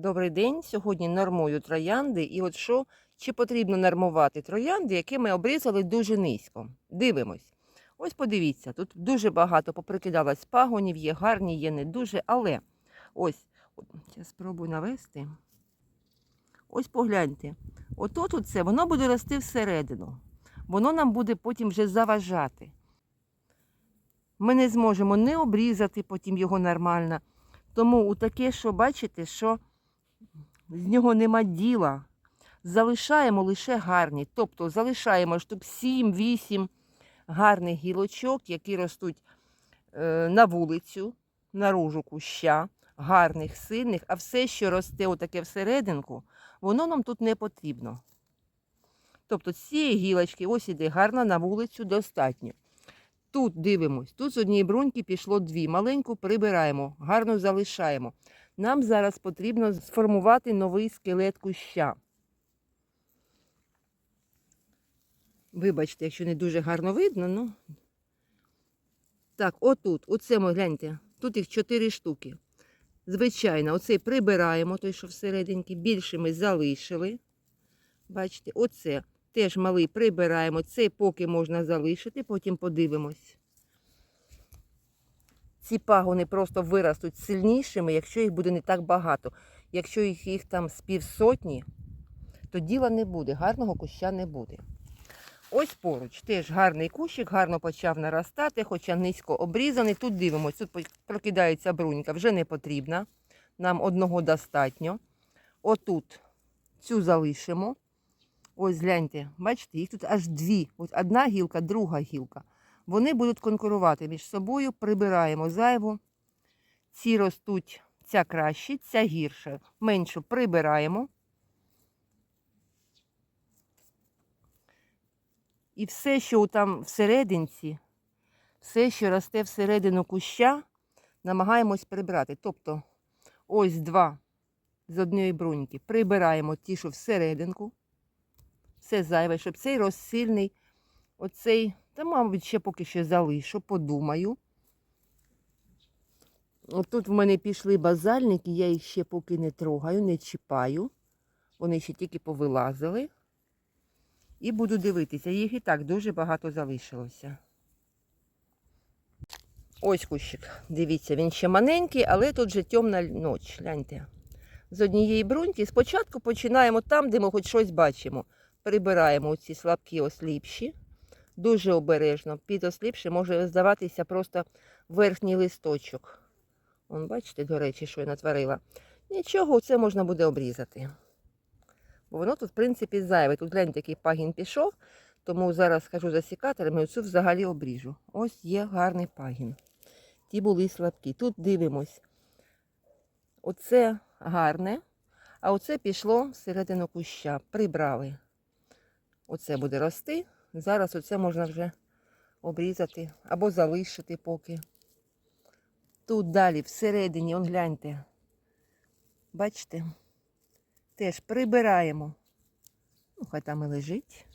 Добрий день. Сьогодні нормую троянди. І от що, чи потрібно нормувати троянди, які ми обрізали дуже низько. Дивимось. Ось подивіться, тут дуже багато поприкидалось пагонів, є гарні, є не дуже, але ось, я спробую навести. Ось погляньте. Отут оце, воно буде рости всередину. Воно нам буде потім вже заважати. Ми не зможемо не обрізати потім його нормально. Тому у таке, що бачите, що з нього нема діла. Залишаємо лише гарні. Тобто залишаємо штук 7-8 гарних гілочок, які ростуть е, на вулицю, наружу куща, гарних, сильних, а все, що росте отаке всерединку, воно нам тут не потрібно. Тобто цієї гілочки, ось іде гарна на вулицю достатньо. Тут дивимось, тут з однієї бруньки пішло дві. Маленьку прибираємо, гарно залишаємо. Нам зараз потрібно сформувати новий скелет куща. Вибачте, якщо не дуже гарно видно, ну. Так, отут, оце ми гляньте, тут їх чотири штуки. Звичайно, оцей прибираємо, той, що всерединки, більше ми залишили. Бачите, оце теж малий прибираємо. Цей поки можна залишити, потім подивимось. Ці пагони просто виростуть сильнішими, якщо їх буде не так багато. Якщо їх, їх там з півсотні, то діла не буде, гарного куща не буде. Ось поруч теж гарний кущик, гарно почав наростати, хоча низько обрізаний. Тут дивимося, тут прокидається брунька, вже не потрібна. Нам одного достатньо. Отут цю залишимо. Ось гляньте, бачите, їх тут аж дві. Ось одна гілка, друга гілка. Вони будуть конкурувати між собою, прибираємо зайву. Ці ростуть, ця краще, ця гірше. Меншу прибираємо. І все, що там всерединці, все, що росте всередину куща, намагаємось прибрати. Тобто, ось два з однієї бруньки. Прибираємо ті, що всерединку. Все зайве, щоб цей розсильний, оцей, та, мабуть, ще поки що залишу, подумаю. Отут в мене пішли базальники, я їх ще поки не трогаю, не чіпаю. Вони ще тільки повилазили. І буду дивитися, їх і так дуже багато залишилося. Ось кущик. Дивіться, він ще маленький, але тут вже темна ніч. Гляньте. З однієї бруньки спочатку починаємо там, де ми хоч щось бачимо. Прибираємо ці слабкі осліпші. Дуже обережно. Під осліпші може здаватися просто верхній листочок. Вон, бачите, до речі, що я натворила. Нічого, це можна буде обрізати. Бо воно тут, в принципі, зайве. Тут гляньте, який пагін пішов, тому зараз скажу за сікаторами, оцю взагалі обріжу. Ось є гарний пагін. Ті були слабкі. Тут дивимось. Оце гарне, а оце пішло всередину куща. Прибрали. Оце буде рости. Зараз оце можна вже обрізати або залишити поки. Тут далі, всередині, он гляньте. Бачите? Теж прибираємо. Ну, хай там і лежить.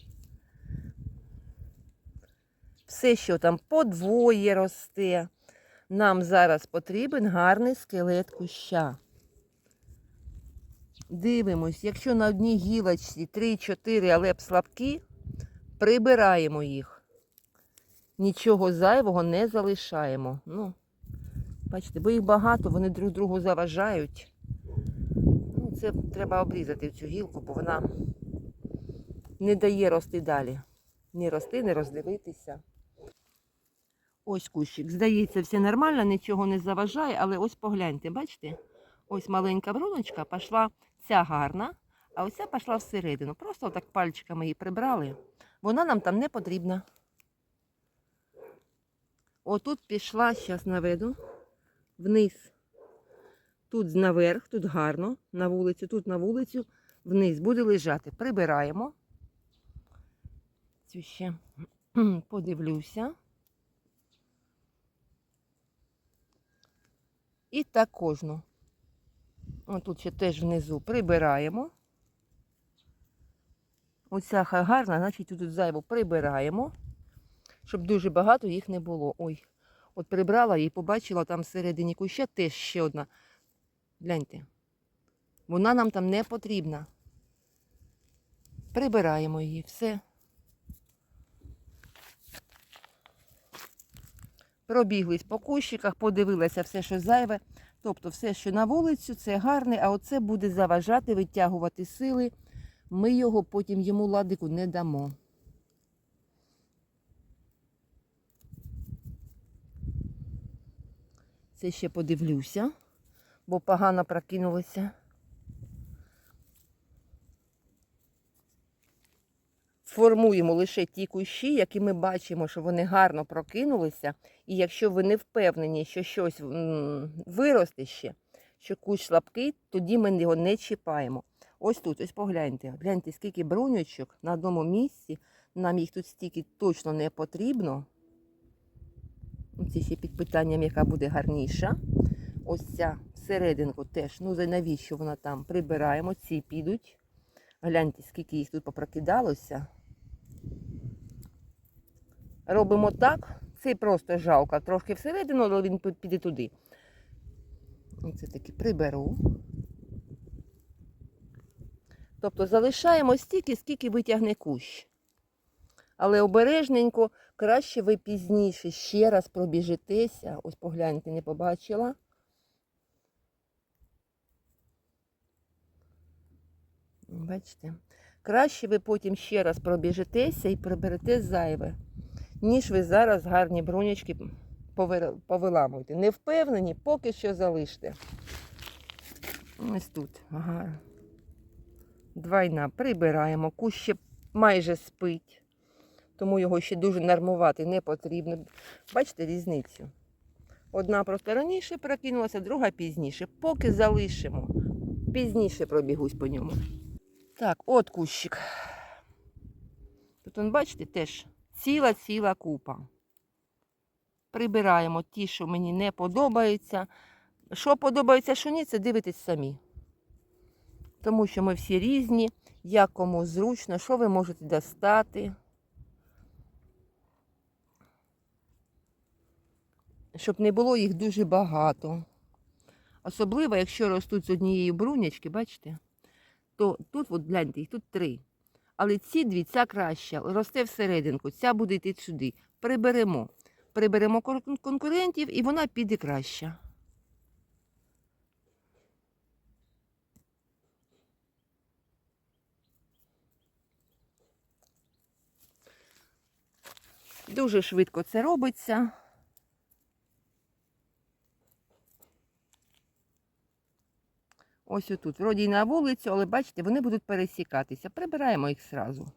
Все, що там подвоє росте. Нам зараз потрібен гарний скелет куща. Дивимось, якщо на одній гілочці 3-4, але б слабкі, прибираємо їх. Нічого зайвого не залишаємо. Ну, бачите, бо їх багато, вони друг другу заважають. Ну, це треба обрізати цю гілку, бо вона не дає рости далі. Ні рости, не роздивитися. Ось кущик. Здається, все нормально, нічого не заважає, але ось погляньте, бачите? Ось маленька бруночка пішла, ця гарна, а оця пішла всередину. Просто так пальчиками її прибрали. Вона нам там не потрібна. Отут пішла, зараз наведу, вниз. Тут наверх, тут гарно, на вулицю, тут на вулицю, вниз буде лежати. Прибираємо. Цю ще подивлюся. І так кожну. Тут ще теж внизу прибираємо. Оця хай гарна, значить тут зайву прибираємо, щоб дуже багато їх не було. Ой, от прибрала і побачила там всередині куща теж ще одна. Гляньте. Вона нам там не потрібна. Прибираємо її, все. Пробіглись по кущиках, подивилися все, що зайве. Тобто все, що на вулицю, це гарне, а оце буде заважати, витягувати сили. Ми його потім йому ладику не дамо. Це ще подивлюся, бо погано прокинулося. Формуємо лише ті кущі, які ми бачимо, що вони гарно прокинулися. І якщо ви не впевнені, що щось виросте ще, що кущ слабкий, тоді ми його не чіпаємо. Ось тут, ось погляньте. Гляньте, скільки брунючок на одному місці. Нам їх тут стільки точно не потрібно. Це ще під питанням, яка буде гарніша. Ось ця всерединку теж. Ну, за навіщо вона там? Прибираємо, ці підуть. Гляньте, скільки їх тут попрокидалося. Робимо так. Це просто жалко. Трошки всередину, але він піде туди. Оце таки приберу. Тобто залишаємо стільки, скільки витягне кущ. Але обережненько, краще ви пізніше ще раз пробіжитеся. Ось погляньте, не побачила. Бачите? Краще ви потім ще раз пробіжитеся і приберете зайве, ніж ви зараз гарні бронячки повиламуєте. Не впевнені, поки що залиште. Ось тут. Ага. Двойна. Прибираємо. Кущ ще майже спить, тому його ще дуже нормувати не потрібно. Бачите різницю? Одна просто раніше прокинулася, друга пізніше. Поки залишимо. Пізніше пробігусь по ньому. Так, от кущик. Тут, бачите, теж ціла-ціла купа. Прибираємо ті, що мені не подобаються. Що подобається, що ні, це дивитесь самі. Тому що ми всі різні, як кому зручно, що ви можете достати. Щоб не було їх дуже багато. Особливо, якщо ростуть з однієї брунячки, бачите? то тут, от гляньте, їх тут три. Але ці дві, ця краща, росте всерединку, ця буде йти сюди. Приберемо. Приберемо конкурентів і вона піде краща. Дуже швидко це робиться. Ось отут. Вроді й на вулицю, але бачите, вони будуть пересікатися. Прибираємо їх зразу.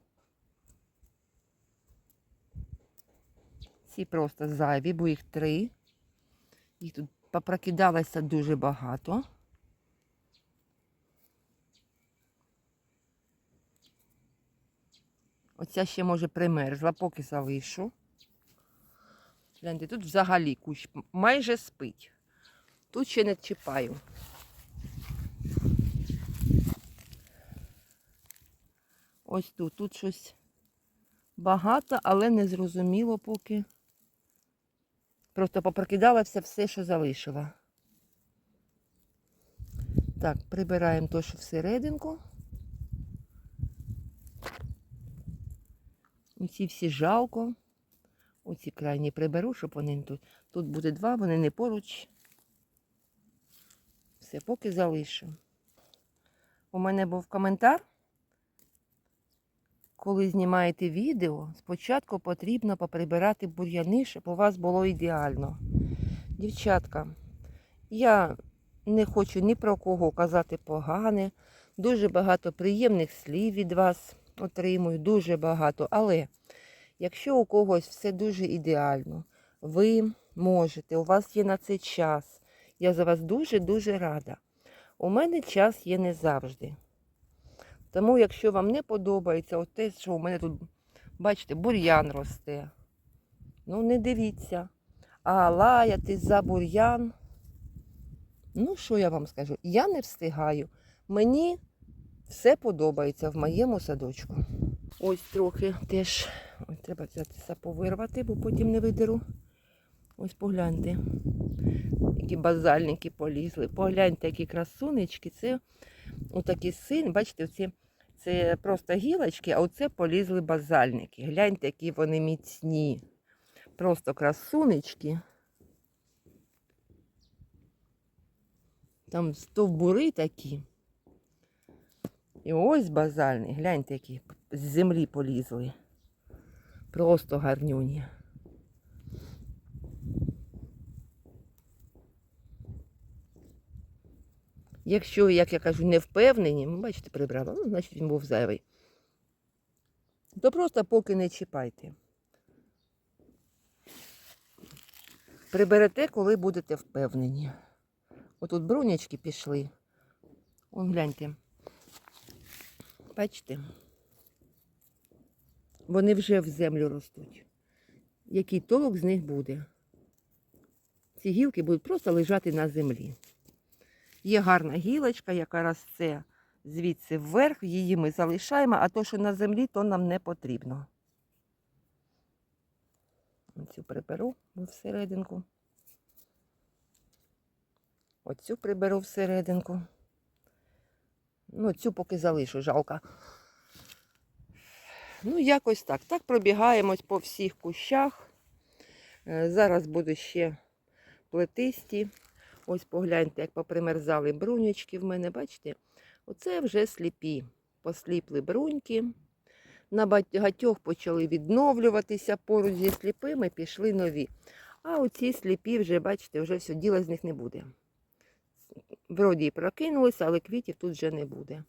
Ці просто зайві, бо їх три. Їх тут попрокидалося дуже багато. Оця ще може примерзла, поки залишу. Гляньте, тут взагалі кущ майже спить. Тут ще не чіпаю. Ось тут. Тут щось багато, але не зрозуміло поки. Просто попрокидалося все, що залишила. Так, прибираємо то, що всерединку. Оці всі жалко. Оці крайні приберу, щоб вони тут. Тут буде два, вони не поруч. Все, поки залишу. У мене був коментар. Коли знімаєте відео, спочатку потрібно поприбирати бур'яни, щоб у вас було ідеально. Дівчатка, я не хочу ні про кого казати погане. Дуже багато приємних слів від вас отримую, дуже багато. Але якщо у когось все дуже ідеально, ви можете, у вас є на це час. Я за вас дуже-дуже рада. У мене час є не завжди. Тому, якщо вам не подобається от те, що у мене тут, бачите, бур'ян росте, ну не дивіться. А лаяти за бур'ян. Ну, що я вам скажу? Я не встигаю. Мені все подобається в моєму садочку. Ось трохи теж ой, треба взяти сапу вирвати, бо потім не видеру. Ось погляньте, які базальники полізли. Погляньте, які красунечки. Це отакі син, бачите, оці, це просто гілочки, а оце полізли базальники. Гляньте, які вони міцні. Просто красунечки. Там стовбури такі. І ось базальний. Гляньте, які з землі полізли. Просто гарнюні. Якщо, як я кажу, не впевнені, ну, бачите, прибрала, ну, значить він був зайвий. То просто поки не чіпайте. Приберете, коли будете впевнені. Отут брунячки пішли. Вон гляньте. Бачите? Вони вже в землю ростуть. Який толок з них буде? Ці гілки будуть просто лежати на землі. Є гарна гілочка, яка росте звідси вверх, її ми залишаємо, а то, що на землі, то нам не потрібно. Цю приберу всерединку. Оцю приберу всерединку. Ну, цю поки залишу, жалко. Ну, якось так. Так пробігаємось по всіх кущах. Е, Зараз будуть ще плетисті. Ось погляньте, як попримерзали брунючки в мене, бачите? Оце вже сліпі. Посліпли бруньки. На багатьох почали відновлюватися поруч зі сліпими, пішли нові. А оці сліпі вже, бачите, вже все, діла з них не буде. Вроді і прокинулися, але квітів тут вже не буде.